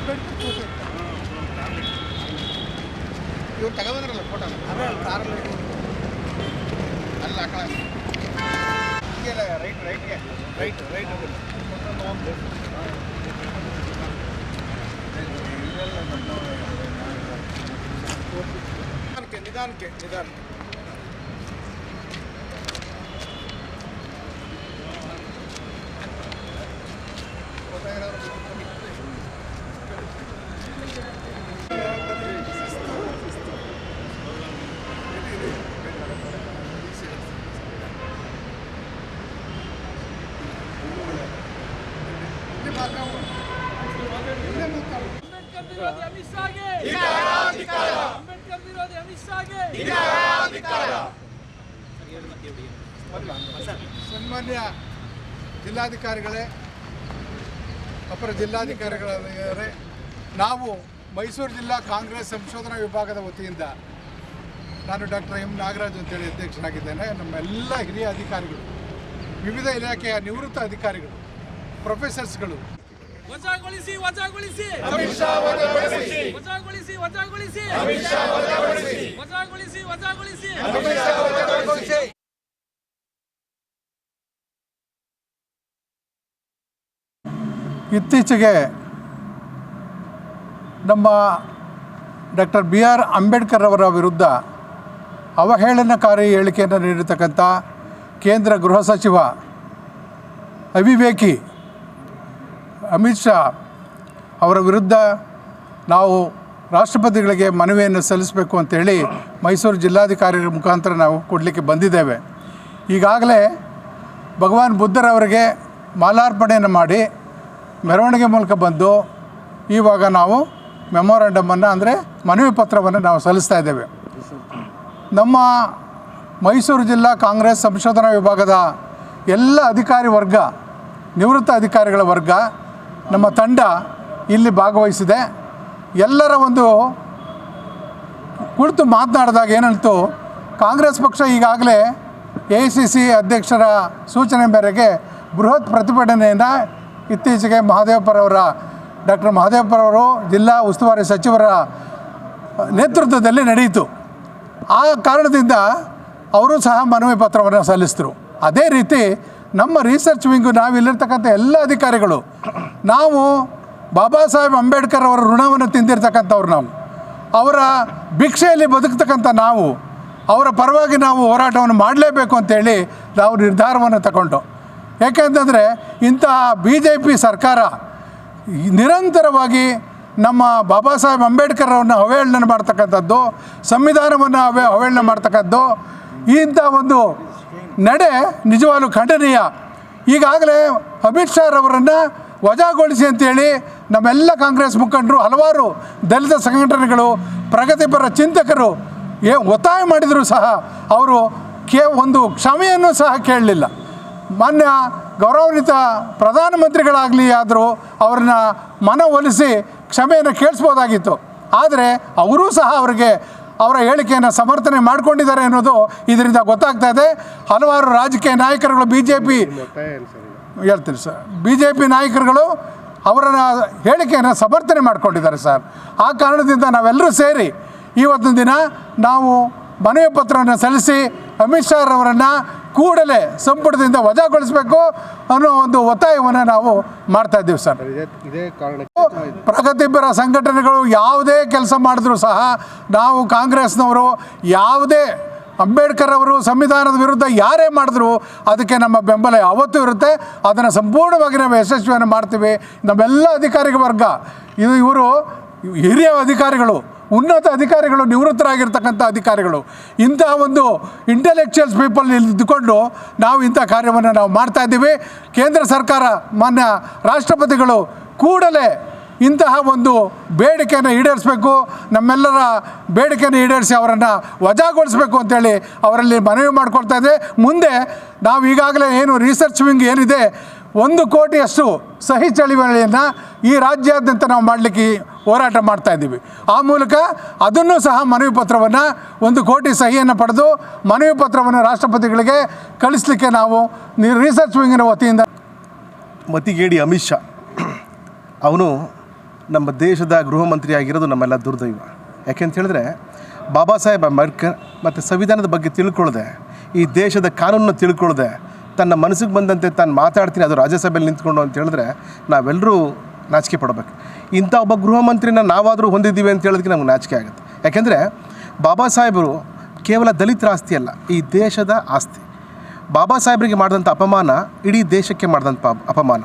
Ambedkar photo ಇತ್ತು ಇವ್ರು ತಗೊಂಡ್ರಲ್ಲ photo ಅದೇ ಕಾರಲ್ಲಿ ಅಲ್ಲ ಆ ಕಡೆ ಹೀಗೆ ರೈಟ್ ರೈಟ್ಗೆ ರೈಟ್ ರೈಟ್ ನಿಧಾನಕ್ಕೆ ನಿಧಾನಕ್ಕೆ ನಿಧಾನಕ್ಕೆ ವಿರೋಧಿ ಅಮಿತ್ ಶಾಗೆ. ಅಂಬೇಡ್ಕರ್ ವಿರೋಧಿ ಅಮಿತ್ ಶಾಗೆ. ಸನ್ಮಾನ್ಯ ಜಿಲ್ಲಾಧಿಕಾರಿಗಳೇ ಅಪರ ಜಿಲ್ಲಾಧಿಕಾರಿಗಳೇ ನಾವು ಮೈಸೂರು ಜಿಲ್ಲಾ ಕಾಂಗ್ರೆಸ್ ಸಂಶೋಧನಾ ವಿಭಾಗದ ವತಿಯಿಂದ ನಾನು ಡಾಕ್ಟರ್ ಎಂ ನಾಗರಾಜ್ ಅಂತೇಳಿ ಅಧ್ಯಕ್ಷನಾಗಿದ್ದೇನೆ ನಮ್ಮೆಲ್ಲ ಹಿರಿಯ ಅಧಿಕಾರಿಗಳು ವಿವಿಧ ಇಲಾಖೆಯ ನಿವೃತ್ತ ಅಧಿಕಾರಿಗಳು ಪ್ರೊಫೆಸರ್ಸ್ಗಳು ವಜಾಗೊಳಿಸಿ ವಜಾಗೊಳಿಸಿ. ವಜಾಗೊಳಿಸಿ. ವಜಾಗೊಳಿಸಿ ವಜಾಗೊಳಿಸಿ. ವಜಾಗೊಳಿಸಿ. ಇತ್ತೀಚೆಗೆ ನಮ್ಮ ಡಾಕ್ಟರ್ ಬಿ ಆರ್ ಅಂಬೇಡ್ಕರ್ ಅವರ ವಿರುದ್ಧ ಅವಹೇಳನಕಾರಿ ಹೇಳಿಕೆಯನ್ನು ನೀಡಿರ್ತಕ್ಕಂಥ ಕೇಂದ್ರ ಗೃಹ ಸಚಿವ ಅವಿವೇಕಿ ಅಮಿತ್ ಶಾ ಅವರ ವಿರುದ್ಧ ನಾವು ರಾಷ್ಟ್ರಪತಿಗಳಿಗೆ ಮನವಿಯನ್ನು ಸಲ್ಲಿಸಬೇಕು ಅಂತೇಳಿ ಮೈಸೂರು ಜಿಲ್ಲಾಧಿಕಾರಿಗಳ ಮುಖಾಂತರ ನಾವು ಕೊಡಲಿಕ್ಕೆ ಬಂದಿದ್ದೇವೆ. ಈಗಾಗಲೇ ಭಗವಾನ್ ಬುದ್ಧರವರಿಗೆ ಮಾಲಾರ್ಪಣೆಯನ್ನು ಮಾಡಿ ಮೆರವಣಿಗೆ ಮೂಲಕ ಬಂದು ಇವಾಗ ನಾವು ಮೆಮೊರಾಂಡಮನ್ನು ಅಂದರೆ ಮನವಿ ಪತ್ರವನ್ನು ನಾವು ಸಲ್ಲಿಸ್ತಾ ಇದ್ದೇವೆ. ನಮ್ಮ ಮೈಸೂರು ಜಿಲ್ಲಾ ಕಾಂಗ್ರೆಸ್ ಸಂಶೋಧನಾ ವಿಭಾಗದ ಎಲ್ಲ ಅಧಿಕಾರಿ ವರ್ಗ, ನಿವೃತ್ತ ಅಧಿಕಾರಿಗಳ ವರ್ಗ ನಮ್ಮ ತಂಡ ಇಲ್ಲಿ ಭಾಗವಹಿಸಿದೆ. ಎಲ್ಲರ ಒಂದು ಕುಳಿತು ಮಾತನಾಡಿದಾಗ ಏನಂತು ಕಾಂಗ್ರೆಸ್ ಪಕ್ಷ ಈಗಾಗಲೇ ಎ ಸಿ ಸಿ ಅಧ್ಯಕ್ಷರ ಸೂಚನೆ ಮೇರೆಗೆ ಬೃಹತ್ ಪ್ರತಿಭಟನೆಯನ್ನು ಇತ್ತೀಚೆಗೆ ಮಹಾದೇವಪ್ಪರವರ ಡಾಕ್ಟರ್ ಮಹಾದೇವಪ್ಪರವರು ಜಿಲ್ಲಾ ಉಸ್ತುವಾರಿ ಸಚಿವರ ನೇತೃತ್ವದಲ್ಲಿ ನಡೆಯಿತು. ಆ ಕಾರಣದಿಂದ ಅವರು ಸಹ ಮನವಿ ಪತ್ರವನ್ನು ಸಲ್ಲಿಸಿದರು. ಅದೇ ರೀತಿ ನಮ್ಮ ರಿಸರ್ಚ್ ವಿಂಗು ನಾವು ಇಲ್ಲಿರ್ತಕ್ಕಂಥ ಎಲ್ಲ ಅಧಿಕಾರಿಗಳು, ನಾವು ಬಾಬಾ ಸಾಹೇಬ್ ಅಂಬೇಡ್ಕರ್ ಅವರ ಋಣವನ್ನು ತಿಂದಿರ್ತಕ್ಕಂಥವ್ರು ನಾವು. ಅವರ ಭಿಕ್ಷೆಯಲ್ಲಿ ಬದುಕ್ತಕ್ಕಂಥ ನಾವು, ಅವರ ಪರವಾಗಿ ನಾವು ಹೋರಾಟವನ್ನು ಮಾಡಲೇಬೇಕು ಅಂತೇಳಿ ನಾವು ನಿರ್ಧಾರವನ್ನು ತಗೊಂಡು. ಏಕೆಂತಂದರೆ ಇಂತಹ ಬಿ ಜೆ ಪಿ ಸರ್ಕಾರ ನಿರಂತರವಾಗಿ ನಮ್ಮ ಬಾಬಾ ಸಾಹೇಬ್ ಅಂಬೇಡ್ಕರ್ ಅವ್ರನ್ನ ಅವಹೇಳನ ಮಾಡ್ತಕ್ಕಂಥದ್ದು, ಸಂವಿಧಾನವನ್ನು ಅವೇ ಅವಹೇಳನ ಮಾಡ್ತಕ್ಕಂಥದ್ದು, ಇಂಥ ಒಂದು ನಡೆ ನಿಜವಾಗಲೂ ಖಂಡನೀಯ. ಈಗಾಗಲೇ ಅಮಿತ್ ಶಾ ಅವರನ್ನು ವಜಾಗೊಳಿಸಿ ಅಂತೇಳಿ ನಮ್ಮೆಲ್ಲ ಕಾಂಗ್ರೆಸ್ ಮುಖಂಡರು ಹಲವಾರು ದಲಿತ ಸಂಘಟನೆಗಳು, ಪ್ರಗತಿಪರ ಚಿಂತಕರು ಏ ಒತ್ತಾಯ ಮಾಡಿದರೂ ಸಹ. ಅವರು ಕೇ ಒಂದು ಕ್ಷಮೆಯನ್ನು ಸಹ ಕೇಳಲಿಲ್ಲ. ಮಾನ್ಯ ಗೌರವಾನ್ವಿತ ಪ್ರಧಾನಮಂತ್ರಿಗಳಾಗಲಿ ಆದರೂ ಅವ್ರನ್ನ ಮನವೊಲಿಸಿ ಕ್ಷಮೆಯನ್ನು ಕೇಳಿಸ್ಬೋದಾಗಿತ್ತು ಆದರೆ ಅವರೂ ಸಹ ಅವರಿಗೆ ಅವರ ಹೇಳಿಕೆಯನ್ನು ಸಮರ್ಥನೆ ಮಾಡಿಕೊಂಡಿದ್ದಾರೆ ಅನ್ನೋದು ಇದರಿಂದ ಗೊತ್ತಾಗ್ತಾ ಇದೆ. ಹಲವಾರು ರಾಜಕೀಯ ನಾಯಕರುಗಳು ಬಿ ಜೆ ಪಿ ಹೇಳ್ತೀನಿ ಸರ್. ಬಿ ಜೆ ಪಿ ನಾಯಕರುಗಳು ಅವರ ಹೇಳಿಕೆಯನ್ನು ಸಮರ್ಥನೆ ಮಾಡಿಕೊಂಡಿದ್ದಾರೆ ಸರ್. ಆ ಕಾರಣದಿಂದ ನಾವೆಲ್ಲರೂ ಸೇರಿ ಇವತ್ತಿನ ದಿನ ನಾವು ಮನವಿ ಪತ್ರವನ್ನು ಸಲ್ಲಿಸಿ ಅಮಿತ್ ಶಾ ಅವರನ್ನು ಕೂಡಲೇ ಸಂಪುಟದಿಂದ ವಜಾಗೊಳಿಸಬೇಕು ಅನ್ನೋ ಒಂದು ಒತ್ತಾಯವನ್ನು ನಾವು ಮಾಡ್ತಾ ಇದ್ದೀವಿ ಸರ್. ಇದೇ ಇದೇ ಕಾರಣಕ್ಕೆ ಪ್ರಗತಿಪರ ಸಂಘಟನೆಗಳು ಯಾವುದೇ ಕೆಲಸ ಮಾಡಿದ್ರು ಸಹ ನಾವು ಕಾಂಗ್ರೆಸ್ನವರು ಯಾವುದೇ ಅಂಬೇಡ್ಕರ್ ಅವರು ಸಂವಿಧಾನದ ವಿರುದ್ಧ ಯಾರೇ ಮಾಡಿದ್ರು ಅದಕ್ಕೆ ನಮ್ಮ ಬೆಂಬಲ ಯಾವತ್ತೂ ಇರುತ್ತೆ. ಅದನ್ನು ಸಂಪೂರ್ಣವಾಗಿ ನಾವು ಯಶಸ್ವಿಯನ್ನು ಮಾಡ್ತೀವಿ. ನಮ್ಮೆಲ್ಲ ಅಧಿಕಾರಿಗಳ ವರ್ಗ. ಇದು ಇವರು ಹಿರಿಯ ಅಧಿಕಾರಿಗಳು. ಉನ್ನತ ಅಧಿಕಾರಿಗಳು ನಿವೃತ್ತರಾಗಿರ್ತಕ್ಕಂಥ ಅಧಿಕಾರಿಗಳು. ಇಂತಹ ಒಂದು ಇಂಟೆಲೆಕ್ಚುಯಲ್ಸ್ ಪೀಪಲ್ ಇದ್ದುಕೊಂಡು ನಾವು ಇಂಥ ಕಾರ್ಯವನ್ನು ನಾವು ಮಾಡ್ತಾ ಇದ್ದೀವಿ. ಕೇಂದ್ರ ಸರ್ಕಾರ ಮಾನ್ಯ ರಾಷ್ಟ್ರಪತಿಗಳು ಕೂಡಲೇ ಇಂತಹ ಒಂದು ಬೇಡಿಕೆಯನ್ನು ಈಡೇರಿಸಬೇಕು. ನಮ್ಮೆಲ್ಲರ ಬೇಡಿಕೆಯನ್ನು ಈಡೇರಿಸಿ ಅವರನ್ನು ವಜಾಗೊಳಿಸಬೇಕು ಅಂತೇಳಿ ಅವರಲ್ಲಿ ಮನವಿ ಮಾಡ್ಕೊಳ್ತಾ ಇದೆ. ಮುಂದೆ ನಾವು ಈಗಾಗಲೇ ಏನು ರಿಸರ್ಚ್ ವಿಂಗ್ ಏನಿದೆ ಒಂದು ಕೋಟಿಯಷ್ಟು ಸಹಿ ಚಳವಳಿಯನ್ನು ಈ ರಾಜ್ಯಾದ್ಯಂತ ನಾವು ಮಾಡಲಿಕ್ಕೆ ಹೋರಾಟ ಮಾಡ್ತಾ ಇದ್ದೀವಿ. ಆ ಮೂಲಕ ಅದನ್ನು ಸಹ ಮನವಿ ಪತ್ರವನ್ನು ಒಂದು ಕೋಟಿ ಸಹಿಯನ್ನು ಪಡೆದು ಮನವಿ ಪತ್ರವನ್ನು ರಾಷ್ಟ್ರಪತಿಗಳಿಗೆ ಕಳಿಸ್ಲಿಕ್ಕೆ ನಾವು ರಿಸರ್ಚ್ ವಿಂಗಿನ ವತಿಯಿಂದ ಮತಿಗೇಡಿ ಅಮಿತ್ ಶಾ, ಅವನು ನಮ್ಮ ದೇಶದ ಗೃಹ ಮಂತ್ರಿ ಆಗಿರೋದು ನಮ್ಮೆಲ್ಲ ದುರ್ದೈವ. ಯಾಕೆಂತ ಹೇಳಿದ್ರೆ ಬಾಬಾ ಸಾಹೇಬ್ ಅಂಬೇಡ್ಕರ್ ಮತ್ತು ಸಂವಿಧಾನದ ಬಗ್ಗೆ ತಿಳ್ಕೊಳ್ಳದೆ ಈ ದೇಶದ ಕಾನೂನನ್ನು ತಿಳ್ಕೊಳ್ಳದೆ ತನ್ನ ಮನಸ್ಸಿಗೆ ಬಂದಂತೆ ತಾನು ಮಾತಾಡ್ತೀನಿ, ಅದು ರಾಜ್ಯಸಭೆಯಲ್ಲಿ ನಿಂತ್ಕೊಂಡು ಅಂತ ಹೇಳಿದ್ರೆ ನಾವೆಲ್ಲರೂ ನಾಚಿಕೆ ಪಡಬೇಕು. ಇಂಥ ಒಬ್ಬ ಗೃಹ ಮಂತ್ರಿನ ನಾವಾದರೂ ಹೊಂದಿದ್ದೀವಿ ಅಂತ ಹೇಳೋದಕ್ಕೆ ನಮ್ಗೆ ನಾಚಿಕೆ ಆಗುತ್ತೆ. ಯಾಕೆಂದರೆ ಬಾಬಾ ಸಾಹೇಬರು ಕೇವಲ ದಲಿತರ ಆಸ್ತಿ ಅಲ್ಲ, ಈ ದೇಶದ ಆಸ್ತಿ. ಬಾಬಾ ಸಾಹೇಬರಿಗೆ ಮಾಡಿದಂಥ ಅಪಮಾನ ಇಡೀ ದೇಶಕ್ಕೆ ಮಾಡಿದಂಥ ಅಪಮಾನ.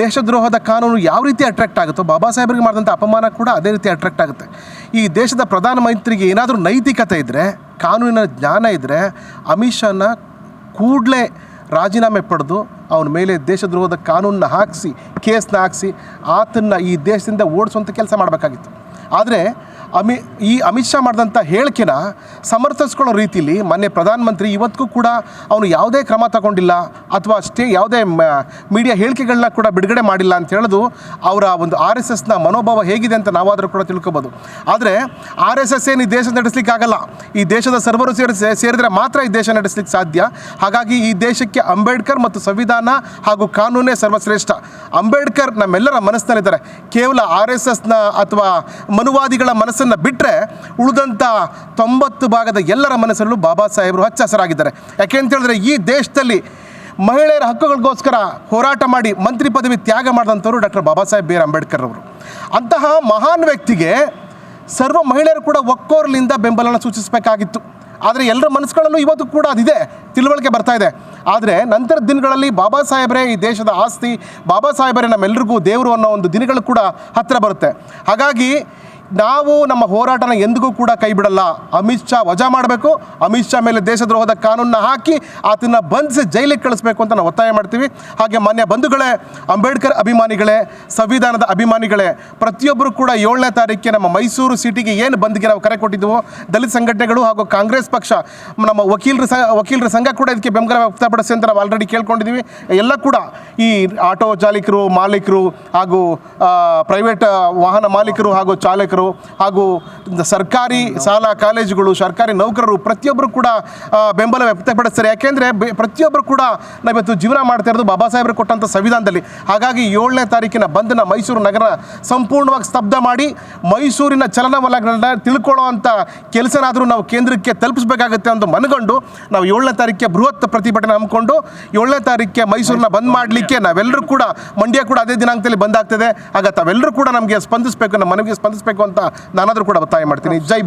ದೇಶದ್ರೋಹದ ಕಾನೂನು ಯಾವ ರೀತಿ ಅಟ್ರಾಕ್ಟ್ ಆಗುತ್ತೋ, ಬಾಬಾ ಸಾಹೇಬರಿಗೆ ಮಾಡಿದಂಥ ಅಪಮಾನ ಕೂಡ ಅದೇ ರೀತಿ ಅಟ್ರಾಕ್ಟ್ ಆಗುತ್ತೆ. ಈ ದೇಶದ ಪ್ರಧಾನಮಂತ್ರಿಗೆ ಏನಾದರೂ ನೈತಿಕತೆ ಇದ್ದರೆ ಕಾನೂನಿನ ಜ್ಞಾನ ಇದ್ದರೆ ಅಮಿತ್ ಶಾನ ಕೂಡಲೇ ರಾಜೀನಾಮೆ ಪಡೆದು ಅವನ ಮೇಲೆ ದೇಶದ್ರೋಹದ ಕಾನೂನನ್ನ ಹಾಕಿಸಿ ಕೇಸನ್ನ ಹಾಕಿಸಿ ಆತನ್ನು ಈ ದೇಶದಿಂದ ಓಡಿಸುವಂಥ ಕೆಲಸ ಮಾಡಬೇಕಾಗಿತ್ತು. ಆದರೆ ಅಮಿ, ಈ ಅಮಿತ್ ಶಾ ಮಾಡಿದಂಥ ಹೇಳಿಕೆನ ಸಮರ್ಥಿಸ್ಕೊಳ್ಳೋ ರೀತಿಯಲ್ಲಿ ಮೊನ್ನೆ ಪ್ರಧಾನಮಂತ್ರಿ ಇವತ್ತಿಗೂ ಕೂಡ ಅವನು ಯಾವುದೇ ಕ್ರಮ ತಗೊಂಡಿಲ್ಲ ಅಥವಾ ಅಷ್ಟೇ ಯಾವುದೇ ಮೀಡಿಯಾ ಹೇಳಿಕೆಗಳನ್ನ ಕೂಡ ಬಿಡುಗಡೆ ಮಾಡಿಲ್ಲ ಅಂತ ಹೇಳೋದು ಅವರ ಒಂದು ಆರ್ ಎಸ್ ಎಸ್ನ ಮನೋಭಾವ ಹೇಗಿದೆ ಅಂತ ನಾವಾದರೂ ಕೂಡ ತಿಳ್ಕೊಬೋದು. ಆದರೆ ಆರ್ ಎಸ್ ಎಸ್ ಏನು ಈ ದೇಶ ನಡೆಸಲಿಕ್ಕೆ ಆಗಲ್ಲ ಈ ದೇಶದ ಸರ್ವರು ಸೇರಿ ಸೇರಿದರೆ ಮಾತ್ರ ಈ ದೇಶ ನಡೆಸಲಿಕ್ಕೆ ಸಾಧ್ಯ. ಹಾಗಾಗಿ ಈ ದೇಶಕ್ಕೆ ಅಂಬೇಡ್ಕರ್ ಮತ್ತು ಸಂವಿಧಾನ ಹಾಗೂ ಕಾನೂನೇ ಸರ್ವಶ್ರೇಷ್ಠ. ಅಂಬೇಡ್ಕರ್ ನಮ್ಮೆಲ್ಲರ ಮನಸ್ಸಿನಲ್ಲಿದ್ದಾರೆ. ಕೇವಲ ಆರ್ ಎಸ್ ಎಸ್ನ ಅಥವಾ ಮನುವಾದಿಗಳ ಮನಸ್ಸನ್ನು ಬಿಟ್ಟರೆ ಉಳಿದಂಥ ತೊಂಬತ್ತು ಭಾಗದ ಎಲ್ಲರ ಮನಸ್ಸಲ್ಲೂ ಬಾಬಾ ಸಾಹೇಬರು ಹಚ್ಚ ಹಸರಾಗಿದ್ದಾರೆ. ಯಾಕೆ ಅಂತ ಹೇಳಿದ್ರೆ ಈ ದೇಶದಲ್ಲಿ ಮಹಿಳೆಯರ ಹಕ್ಕುಗಳಿಗೋಸ್ಕರ ಹೋರಾಟ ಮಾಡಿ ಮಂತ್ರಿ ಪದವಿ ತ್ಯಾಗ ಮಾಡಿದಂಥವರು doctor Baba Saheb B R Ambedkar ಅವರು. ಅಂತಹ ಮಹಾನ್ ವ್ಯಕ್ತಿಗೆ ಸರ್ವ ಮಹಿಳೆಯರು ಕೂಡ ಒಕ್ಕೋರ್ಲಿಂದ ಬೆಂಬಲನ ಸೂಚಿಸಬೇಕಾಗಿತ್ತು. ಆದರೆ ಎಲ್ಲರ ಮನಸ್ಸುಗಳಲ್ಲೂ ಇವತ್ತು ಕೂಡ ಅದಿದೆ. ತಿಳುವಳಿಕೆ ಬರ್ತಾ ಇದೆ. ಆದರೆ ನಂತರದ ದಿನಗಳಲ್ಲಿ ಬಾಬಾ ಸಾಹೇಬರೇ ಈ ದೇಶದ ಆಸ್ತಿ, ಬಾಬಾ ಸಾಹೇಬರೇ ನಮ್ಮೆಲ್ಲರಿಗೂ ದೇವರು ಅನ್ನೋ ಒಂದು ದಿನಗಳು ಕೂಡ ಹತ್ತಿರ ಬರುತ್ತೆ. ಹಾಗಾಗಿ ನಾವು ನಮ್ಮ ಹೋರಾಟನ ಎಂದಿಗೂ ಕೂಡ ಕೈ ಬಿಡಲ್ಲ ಅಮಿತ್ ಶಾ ವಜಾ ಮಾಡಬೇಕು. ಅಮಿತ್ ಶಾ ಮೇಲೆ ದೇಶದ್ರೋಹದ ಕಾನೂನನ್ನ ಹಾಕಿ ಆತನ ಬಂಧಿಸಿ ಜೈಲಿಗೆ ಕಳಿಸ್ಬೇಕು ಅಂತ ನಾವು ಒತ್ತಾಯ ಮಾಡ್ತೀವಿ. ಹಾಗೆ ಮಾನ್ಯ ಬಂಧುಗಳೇ, ಅಂಬೇಡ್ಕರ್ ಅಭಿಮಾನಿಗಳೇ, ಸಂವಿಧಾನದ ಅಭಿಮಾನಿಗಳೇ, ಪ್ರತಿಯೊಬ್ಬರು ಕೂಡ ಏಳನೇ ತಾರೀಕಿಗೆ ನಮ್ಮ ಮೈಸೂರು ಸಿಟಿಗೆ ಏನು ಬಂದ್ಗೆ ನಾವು ಕರೆ ಕೊಟ್ಟಿದ್ದೆವು ದಲಿತ ಸಂಘಟನೆಗಳು ಹಾಗೂ ಕಾಂಗ್ರೆಸ್ ಪಕ್ಷ, ನಮ್ಮ ವಕೀಲರ ಸ, ವಕೀಲರ ಸಂಘ ಕೂಡ ಇದಕ್ಕೆ ಬೆಂಬಲ ವ್ಯಕ್ತಪಡಿಸಿ ಅಂತ ನಾವು ಆಲ್ರೆಡಿ ಕೇಳ್ಕೊಂಡಿದ್ದೀವಿ. ಎಲ್ಲ ಕೂಡ ಈ ಆಟೋ ಚಾಲಕರು, ಮಾಲೀಕರು ಹಾಗೂ ಪ್ರೈವೇಟ್ ವಾಹನ ಮಾಲೀಕರು ಹಾಗೂ ಚಾಲಕರು ಹಾಗೂ ಸರ್ಕಾರಿ ಶಾಲಾ ಕಾಲೇಜುಗಳು, ಸರ್ಕಾರಿ ನೌಕರರು ಪ್ರತಿಯೊಬ್ಬರು ಕೂಡ ಬೆಂಬಲ ವ್ಯಕ್ತಪಡಿಸ್ತಾರೆ. ಯಾಕೆಂದರೆ ಪ್ರತಿಯೊಬ್ಬರು ಕೂಡ ನಾವಿವತ್ತು ಜೀವನ ಮಾಡ್ತಾ ಇರೋದು ಬಾಬಾ ಸಾಹೇಬರು ಕೊಟ್ಟಂಥ ಸಂವಿಧಾನದಲ್ಲಿ. ಹಾಗಾಗಿ ಏಳನೇ ತಾರೀಕಿನ ಬಂದನ ಮೈಸೂರು ನಗರ ಸಂಪೂರ್ಣವಾಗಿ ಸ್ತಬ್ಧ ಮಾಡಿ, ಮೈಸೂರಿನ ಚಲನವಲನಗಳನ್ನ ತಿಳ್ಕೊಳ್ಳೋ ಅಂಥ ಕೆಲಸನಾದರೂ ನಾವು ಕೇಂದ್ರಕ್ಕೆ ತಲುಪಿಸಬೇಕಾಗುತ್ತೆ ಅಂತ ಮನಗಂಡು ನಾವು ಏಳನೇ ತಾರೀಕಿಗೆ ಬೃಹತ್ ಪ್ರತಿಭಟನೆ ಹಮ್ಮಿಕೊಂಡು, ಏಳನೇ ತಾರೀಕಿಗೆ ಮೈಸೂರನ್ನ ಬಂದ್ ಮಾಡಲಿಕ್ಕೆ ನಾವೆಲ್ಲರೂ ಕೂಡ, ಮಂಡ್ಯ ಕೂಡ ಅದೇ ದಿನಾಂಕದಲ್ಲಿ ಬಂದಾಗ್ತದೆ ಆಗ ತಾವೆಲ್ಲರೂ ಕೂಡ ನಮಗೆ ಸ್ಪಂದಿಸಬೇಕು, ನಮ್ಮ ಮನವಿಗೆ ಸ್ಪಂದಿಸಬೇಕು ಅಂತ ನಾನಾದರೂ ಕೂಡ ಒತ್ತಾಯ ಮಾಡ್ತೀನಿ. ಜೈ